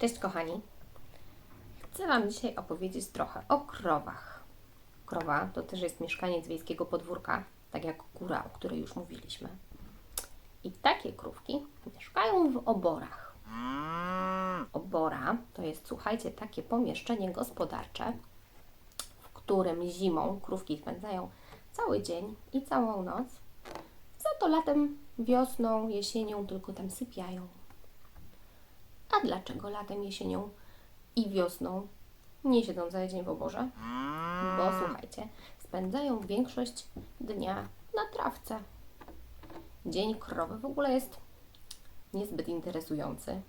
Cześć kochani. Chcę Wam dzisiaj opowiedzieć trochę o krowach. Krowa to też jest mieszkaniec wiejskiego podwórka, tak jak kura, o której już mówiliśmy. I takie krówki mieszkają w oborach. Obora to jest, słuchajcie, takie pomieszczenie gospodarcze, w którym zimą krówki spędzają cały dzień i całą noc. Za to latem, wiosną, jesienią tylko tam sypiają. A dlaczego latem, jesienią i wiosną nie siedzą cały dzień w oborze? Bo słuchajcie, spędzają większość dnia na trawce. Dzień krowy w ogóle jest niezbyt interesujący,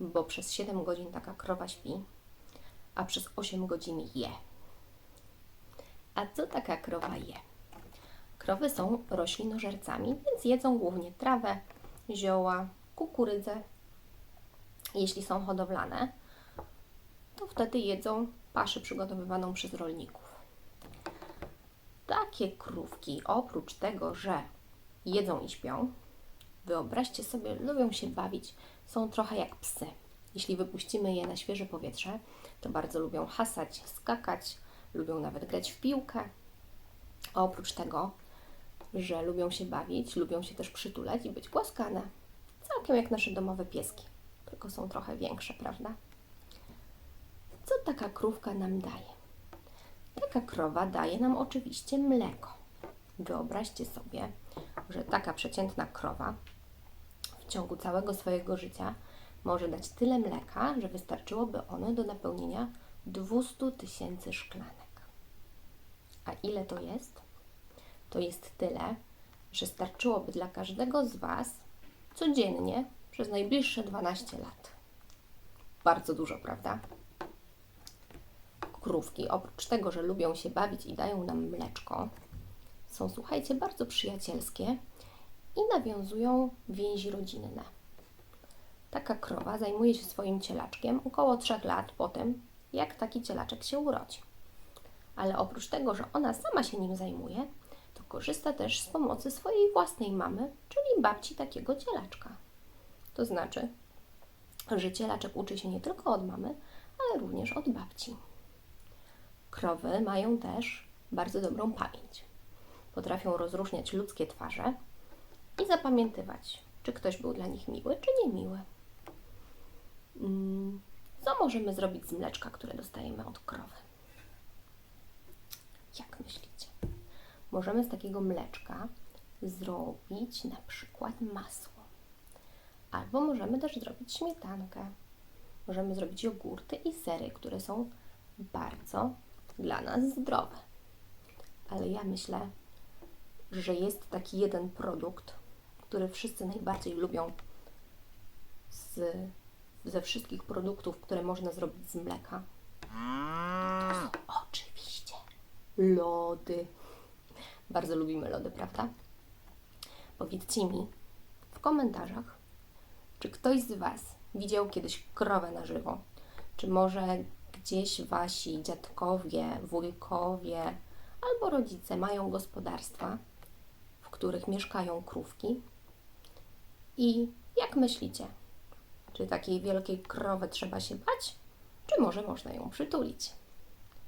bo przez 7 godzin taka krowa śpi, a przez 8 godzin je. A co taka krowa je? Krowy są roślinożercami, więc jedzą głównie trawę, zioła, kukurydzę, jeśli są hodowlane, to wtedy jedzą paszę przygotowywaną przez rolników. Takie krówki, oprócz tego, że jedzą i śpią, wyobraźcie sobie, lubią się bawić, są trochę jak psy. Jeśli wypuścimy je na świeże powietrze, to bardzo lubią hasać, skakać, lubią nawet grać w piłkę. A oprócz tego, że lubią się bawić, lubią się też przytulać i być głaskane. Całkiem jak nasze domowe pieski tylko są trochę większe, prawda? Co taka krówka nam daje? Taka krowa daje nam oczywiście mleko. Wyobraźcie sobie, że taka przeciętna krowa w ciągu całego swojego życia może dać tyle mleka, że wystarczyłoby ono do napełnienia 200 tysięcy szklanek. A ile to jest? To jest tyle, że starczyłoby dla każdego z Was codziennie przez najbliższe 12 lat. Bardzo dużo, prawda? Krówki, oprócz tego, że lubią się bawić i dają nam mleczko, są, słuchajcie, bardzo przyjacielskie i nawiązują więzi rodzinne. Taka krowa zajmuje się swoim cielaczkiem około 3 lat po tym, jak taki cielaczek się urodzi. Ale oprócz tego, że ona sama się nim zajmuje, to korzysta też z pomocy swojej własnej mamy, czyli babci takiego cielaczka. To znaczy, że cielaczek uczy się nie tylko od mamy, ale również od babci. Krowy mają też bardzo dobrą pamięć. Potrafią rozróżniać ludzkie twarze i zapamiętywać, czy ktoś był dla nich miły, czy niemiły. Mm, Co możemy zrobić z mleczka, które dostajemy od krowy? Jak myślicie? Możemy z takiego mleczka zrobić na przykład masło. Albo możemy też zrobić śmietankę. Możemy zrobić jogurty i sery, które są bardzo dla nas zdrowe. Ale ja myślę, że jest taki jeden produkt, który wszyscy najbardziej lubią z, ze wszystkich produktów, które można zrobić z mleka. To są oczywiście lody. Bardzo lubimy lody, prawda? Powiedzcie mi w komentarzach, czy ktoś z Was widział kiedyś krowę na żywo? Czy może gdzieś Wasi dziadkowie, wujkowie albo rodzice mają gospodarstwa, w których mieszkają krówki? I jak myślicie, czy takiej wielkiej krowy trzeba się bać, czy może można ją przytulić?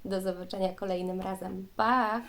Do zobaczenia kolejnym razem. Pa!